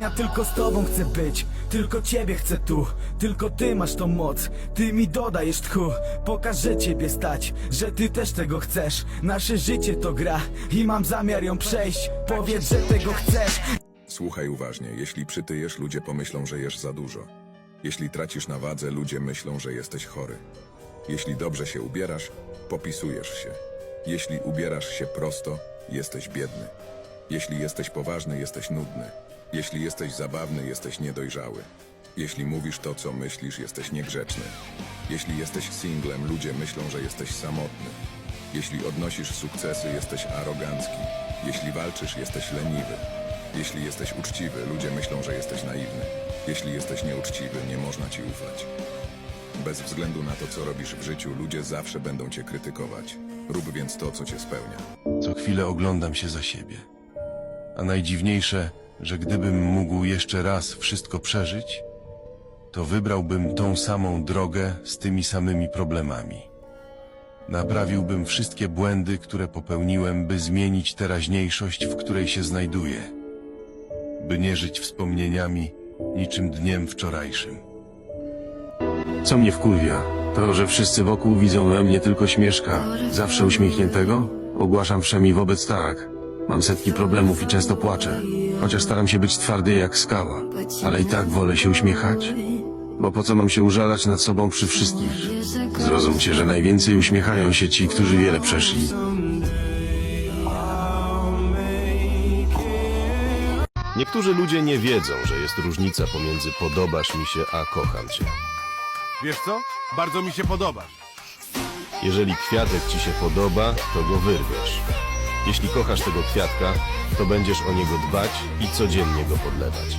Ja tylko z tobą chcę być, tylko ciebie chcę tu Tylko ty masz tą moc, ty mi dodajesz tchu Pokaż, że ciebie stać, że ty też tego chcesz Nasze życie to gra i mam zamiar ją przejść Powiedz, że tego chcesz Słuchaj uważnie, jeśli przytyjesz, ludzie pomyślą, że jesz za dużo. Jeśli tracisz na wadze, ludzie myślą, że jesteś chory. Jeśli dobrze się ubierasz, popisujesz się. Jeśli ubierasz się prosto, jesteś biedny. Jeśli jesteś poważny, jesteś nudny. Jeśli jesteś zabawny, jesteś niedojrzały. Jeśli mówisz to, co myślisz, jesteś niegrzeczny. Jeśli jesteś singlem, ludzie myślą, że jesteś samotny. Jeśli odnosisz sukcesy, jesteś arogancki. Jeśli walczysz, jesteś leniwy. Jeśli jesteś uczciwy, ludzie myślą, że jesteś naiwny. Jeśli jesteś nieuczciwy, nie można ci ufać. Bez względu na to, co robisz w życiu, ludzie zawsze będą cię krytykować. Rób więc to, co cię spełnia. Co chwilę oglądam się za siebie. A najdziwniejsze, że gdybym mógł jeszcze raz wszystko przeżyć, to wybrałbym tą samą drogę z tymi samymi problemami. Naprawiłbym wszystkie błędy, które popełniłem, by zmienić teraźniejszość, w której się znajduję. By nie żyć wspomnieniami niczym dniem wczorajszym. Co mnie wkurwia? To, że wszyscy wokół widzą we mnie tylko śmieszka. Zawsze uśmiechniętego? Ogłaszam wszemi wobec tak. Mam setki problemów i często płaczę. Chociaż staram się być twardy jak skała. Ale i tak wolę się uśmiechać. Bo po co mam się użalać nad sobą przy wszystkich? Zrozumcie, że najwięcej uśmiechają się ci, którzy wiele przeszli. Niektórzy ludzie nie wiedzą, że jest różnica pomiędzy podobasz mi się a kocham cię. Wiesz co? Bardzo mi się podobasz. Jeżeli kwiatek ci się podoba, to go wyrwiesz. Jeśli kochasz tego kwiatka, to będziesz o niego dbać i codziennie go podlewać.